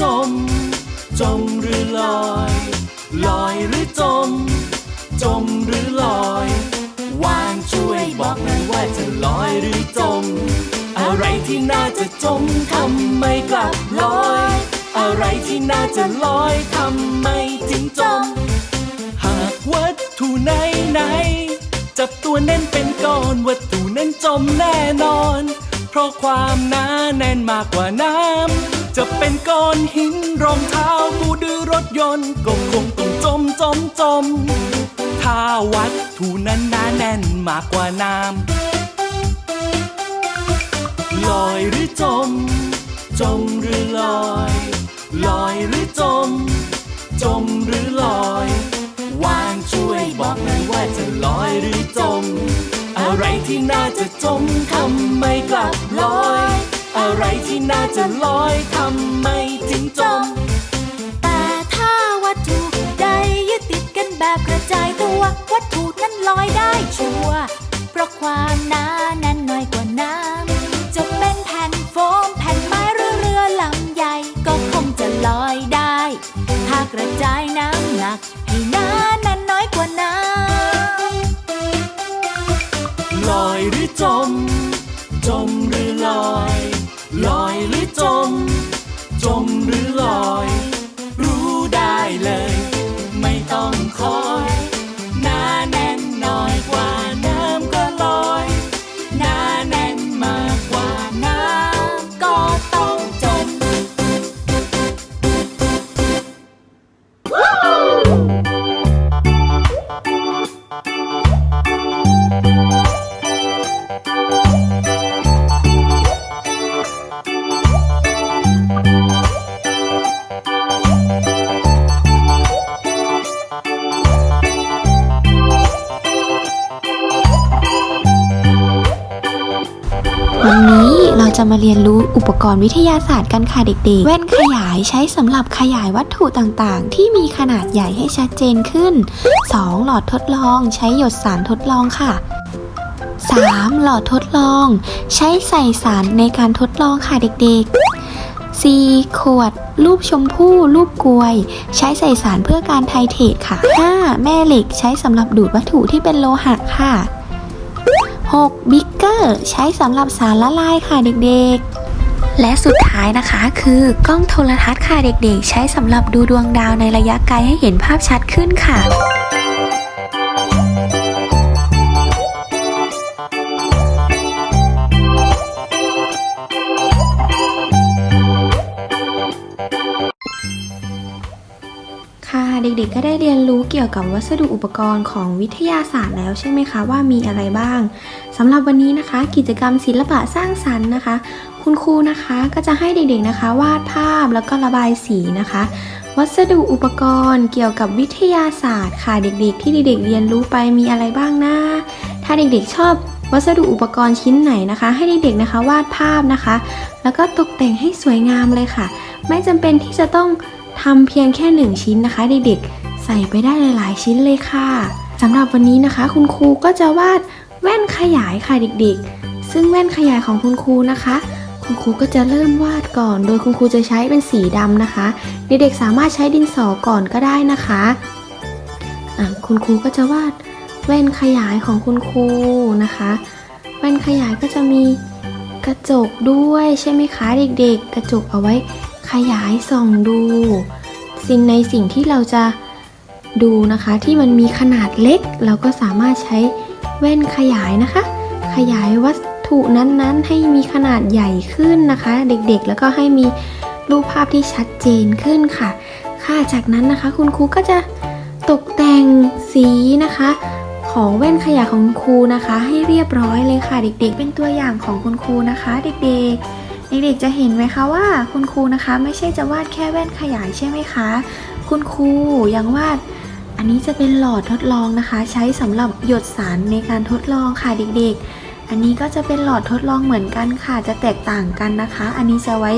จมหรือลอย ลอยหรือจม จมหรือลอย วางช่วยบอกหน่อยว่าจะลอยหรือจม อะไรที่น่าจะจมทำไมกลับลอย อะไรที่น่าจะลอยทำไมจึงจม หากวัตถุไหนไหนจับตัวแน่นเป็นก้อนวัตถุนั้นจมแน่นอน เพราะความหนาแน่นมากกว่าน้ำ จะเป็นก้อนหินรองเท้ากูดือรถยนต์ก็คงต้องจมจมจม ถ้าวัตถุนั้นหนาแน่นมากกว่าน้ำลอยหรือจม จมหรือลอย ลอยหรือจม จมหรือลอยวางช่วยบอกหน่อยว่าจะลอยหรือจม อะไรที่น่าจะจมทำไมกลับลอย อะไรที่น่าจะลอยทำไมจึงจม แต่ถ้าวัตถุใดยึดติดกันแบบกระจายตัว วัตถุนั้นลอยได้ชัวร์เพราะความหนาแน่นน้อยกว่าน้ำจะเป็นแผ่นโฟมแผ่นไม้หรือเรือลำใหญ่ก็คงจะลอยได้ ถ้ากระจายน้ำหนักให้หนาแน่นน้อยกว่าน้ำลอยหรือจม จมหรือลอย วันนี้เราจะมาเรียนรู้อุปกรณ์วิทยาศาสตร์กันค่ะเด็กๆ แว่นขยายใช้สำหรับขยายวัตถุต่างๆ ที่มีขนาดใหญ่ให้ชัดเจนขึ้น 2. หลอดทดลองใช้หยดสารทดลองค่ะ 3. หลอดทดลอง ใช้ใส่สารในการทดลองค่ะเด็กๆ 4. ขวด รูปชมพู่ รูปกลวย ใช้ใส่สารเพื่อการไทเทตค่ะ 5. แม่เหล็กใช้สำหรับดูดวัตถุที่เป็นโลหะค่ะ 6. บิ๊กเกอร์ใช้สำหรับสารละลายค่ะเด็กๆและสุดท้ายนะคะคือกล้องโทรทัศน์ค่ะเด็กๆ ใช้สำหรับดูดวงดาวในระยะไกลให้เห็นภาพชัดขึ้นค่ะ เด็กๆ ก็ได้เรียนรู้เกี่ยวกับวัสดุอุปกรณ์ของวิทยาศาสตร์แล้วใช่ไหมคะว่ามีอะไรบ้างสำหรับวันนี้นะคะ กิจกรรมศิลปะสร้างสรรค์นะคะ คุณครูนะคะก็จะให้เด็กๆนะคะวาดภาพแล้วก็ระบายสีนะคะ วัสดุอุปกรณ์เกี่ยวกับวิทยาศาสตร์ค่ะเด็กๆ ที่เด็กๆ เรียนรู้ไปมีอะไรบ้างนะถ้าเด็กๆชอบวัสดุอุปกรณ์ชิ้นไหนนะคะ ให้เด็กๆนะคะวาดภาพนะคะ แล้วก็ตกแต่งให้สวยงามเลยค่ะ ไม่จำเป็นที่จะต้องำเพียงแค่หนึ่งชิ้นนะคะ เด็กๆ ใส่ไปได้หลาย ๆ ชิ้นเลยค่ะสำหรับวันนี้นะคะ คุณครูก็จะวาดแว่นขยายค่ะเด็กๆ ซึ่งแว่นขยายของคุณครูนะคะ คุณครูก็จะเริ่มวาดก่อน โดยคุณครูจะใช้เป็นสีดำนะคะ เด็กๆสามารถใช้ดินสอก่อนก็ได้นะคะะคุณครูก็จะวาดแว่นขยายของคุณครูนะคะ แว่นขยายก็จะมีกระจกด้วยใช่ไหมคะเด็กๆ กระจกเอาไว้ ขยายส่องดู สิ่งในสิ่งที่เราจะดูนะคะ ที่มันมีขนาดเล็ก เราก็สามารถใช้แว่นขยายนะคะ ขยายวัตถุนั้นๆ ให้มีขนาดใหญ่ขึ้นนะคะ เด็กๆ แล้วก็ให้มีรูปภาพที่ชัดเจนขึ้นค่ะ ค่ะจากนั้นนะคะ คุณครูก็จะตกแต่งสีนะคะ ของแว่นขยายของคุณครูนะคะ ให้เรียบร้อยเลยค่ะ เด็กๆ เป็นตัวอย่างของคุณครูนะคะ เด็กๆ เด็กๆจะเห็นไหมคะว่าคุณครูนะคะ ไม่ใช่จะวาดแค่แว่นขยายใช่ไหมคะ คุณครูยังวาด อันนี้จะเป็นหลอดทดลองนะคะ ใช้สำหรับหยดสารในการทดลองค่ะเด็กๆ อันนี้ก็จะเป็นหลอดทดลองเหมือนกันค่ะ จะแตกต่างกันนะคะ อันนี้จะไว้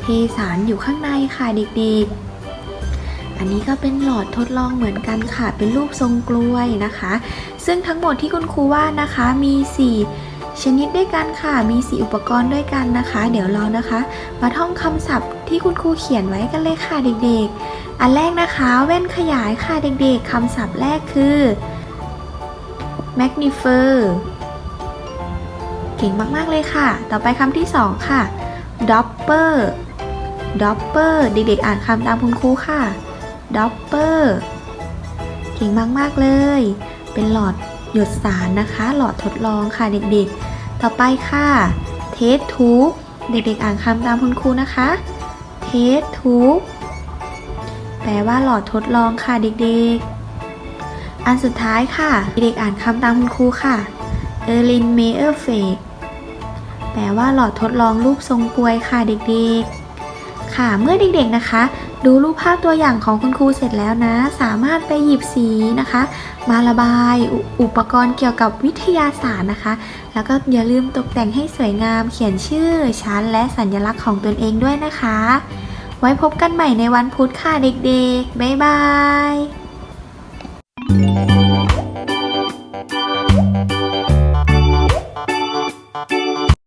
เทสารอยู่ข้างในค่ะเด็กๆอันนี้ก็เป็นหลอดทดลองเหมือนกันค่ะ เป็นรูปทรงกล้วยนะคะ ซึ่งทั้งหมดที่คุณครูวาดนะคะมี 4 ชนิดด้วยกันค่ะ มี 4 อุปกรณ์ด้วยกันนะคะ เดี๋ยวเรานะคะ มาท่องคำศัพท์ที่คุณครูเขียนไว้กันเลยค่ะเด็กๆ อันแรกนะคะแว่นขยายค่ะเด็กๆคำศัพท์แรกคือ magnifier เก่งมากๆเลยค่ะ ต่อไปคำที่สองค่ะ dopper dopper เด็กๆ อ่านคำตามคุณครูค่ะ dopper เก่งมากๆเลย เป็นหลอด หยดสารนะคะ หลอดทดลองค่ะเด็กๆ ต่อไปค่ะ test tube เด็กๆ อ่านคำตามคุณครูนะคะ test tube แปลว่าหลอดทดลองค่ะเด็กๆ อันสุดท้ายค่ะ เด็กๆ อ่านคำตามคุณครูค่ะ e r l i n m e y e r f a k แปลว่าหลอดทดลองรูปทรงกลวยค่ะเด็กๆ ค่ะเมื่อเด็กๆนะคะ ดูรูปภาพตัวอย่างของคุณครูเสร็จแล้วนะ สามารถไปหยิบสีนะคะ มาระบายอุอุปกรณ์เกี่ยวกับวิทยาศาสตร์นะคะ แล้วก็อย่าลืมตกแต่งให้สวยงาม เขียนชื่อชั้นและสัญลักษณ์ของตนเองด้วยนะคะ ไว้พบกันใหม่ในวันพุธค่ะเด็กๆ บ๊ายบาย